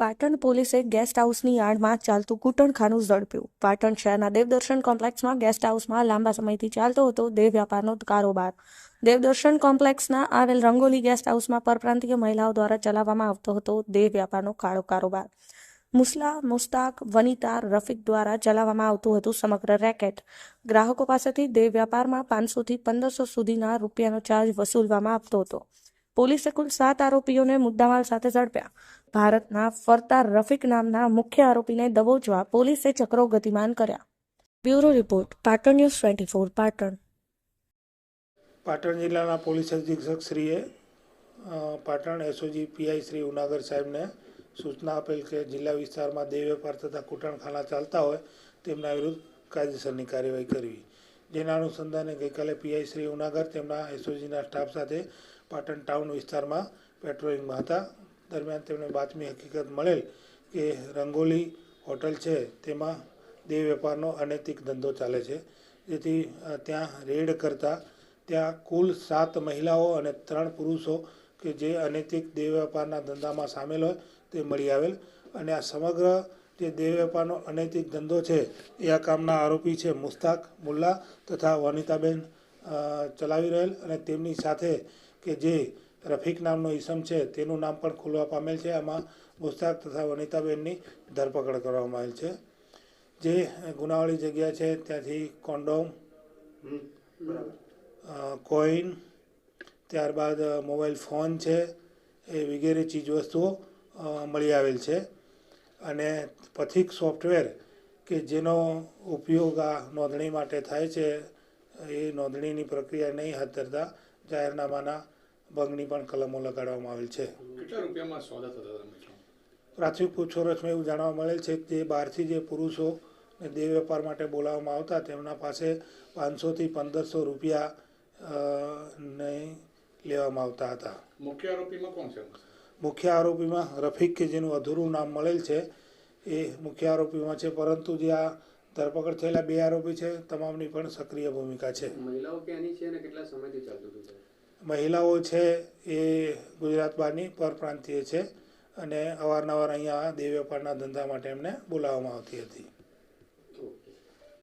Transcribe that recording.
પાટણ પોલીસે ગેસ્ટ હાઉસની આડમાં ચાલતું કૂટણખાનું ઝડપ્યું. પાટણ શહેરના દેવદર્શન કોમ્પ્લેક્સમાં ગેસ્ટ હાઉસમાં લાંબા સમયથી ચાલતો હતો દેહ વ્યાપારનો કારોબાર. દેવદર્શન કોમ્પ્લેક્સના આવેલ રંગોલી ગેસ્ટ હાઉસમાં પરપ્રાંતીય મહિલાઓ દ્વારા ચલાવવામાં આવતો હતો દેહ વ્યાપારનો કાળો કારોબાર. મુસ્લા, મુસ્તાક, વનિતા, રફીક દ્વારા ચલાવવામાં આવતું હતું સમગ્ર રેકેટ. ગ્રાહકો પાસેથી દેહ વ્યાપારમાં પાંચસોથી પંદરસો સુધીના રૂપિયાનો ચાર્જ વસૂલવામાં આવતો હતો. પોલીસે કુલ સાત આરોપીઓને મુદ્દામાલ સાથે ઝડપ્યા. ભારતના ફરતા રફીક નામના મુખ્ય આરોપીને દબોચવા પોલીસે ચક્રો ગતિમાન કર્યા. Bureau report, Patan news twenty four, Patan. Patan જિલ્લાના પોલીસ અધિક્ષક શ્રીએ પાટણ એસઓજી પીઆઈ શ્રી ઉનાગર સાહેબને સૂચના આપેલ કે જિલ્લા વિસ્તારમાં દેહ વેપાર તથા કૂટણખાના ચાલતા હોય તેમના વિરુદ્ધ કાયદેસરની કાર્યવાહી કરવી. જેના અનુસંધાને ગઈકાલે પીઆઈ શ્રી ઉનાગર તેમના એસઓજીના સ્ટાફ સાથે પાટણ ટાઉન વિસ્તારમાં પેટ્રોલિંગમાં હતા. દરમિયાન તેમને બાતમી હકીકત મળેલ કે રંગોલી હોટલ છે, તેમાં દેહ વેપારનો અનૈતિક ધંધો ચાલે છે. જેથી ત્યાં રેડ કરતા, ત્યાં કુલ સાત મહિલાઓ અને ત્રણ પુરુષો કે જે અનૈતિક દેહ વેપારના ધંધામાં સામેલ હોય, તે મળી આવેલ. અને આ સમગ્ર જે દેહ વેપારનો અનૈતિક ધંધો છે, એ આ કામના આરોપી છે મુસ્તાક મુલ્લા તથા વનિતાબેન ચલાવી રહેલ અને તેમની સાથે કે જે રફીક નામનો ઈસમ છે તેનું નામ પણ ખુલવા પામેલ છે. આમાં મુસ્તાક તથા વનિતાબેનની ધરપકડ કરવામાં આવેલ છે. જે ગુનાવાળી જગ્યા છે ત્યાંથી કોન્ડોમ કોઈન ત્યારબાદ મોબાઈલ ફોન છે એ વગેરે ચીજવસ્તુઓ મળી આવેલ છે. અને પથિક સોફ્ટવેર કે જેનો ઉપયોગ આ નોંધણી માટે થાય છે એ નોંધણીની પ્રક્રિયા નહીં હાથ ધરતા જાહેરનામાના ભંગની પણ કલમો લગાડવામાં આવેલ છે. કેટલા રૂપિયામાં સોદા થતા પ્રાથમિક પૂછપરછમાં એવું જાણવા મળેલ છે કે જે બહારથી જે પુરુષો ને દેહ વેપાર માટે બોલાવવામાં આવતા તેમના પાસે પાંચસોથી પંદરસો રૂપિયા નહીં લેવામાં આવતા હતા. મુખ્ય આરોપીમાં કોણ છે? મુખ્ય આરોપીમાં રફીક કે જેનું અધૂરું નામ મળેલ છે એ મુખ્ય આરોપીમાં છે પરંતુ જે આ ધરપકડ થયેલા બે આરોપી છે તમામની પણ સક્રિય ભૂમિકા છે. મહિલાઓ ક્યાંની છે અને કેટલા સમયથી ચાલતું હતું મહિલાઓ છે એ ગુજરાત બહારની પરપ્રાંતીય છે અને અવારનવાર અહીંયા દેવ વેપારના ધંધા માટે એમને બોલાવવામાં આવતી હતી.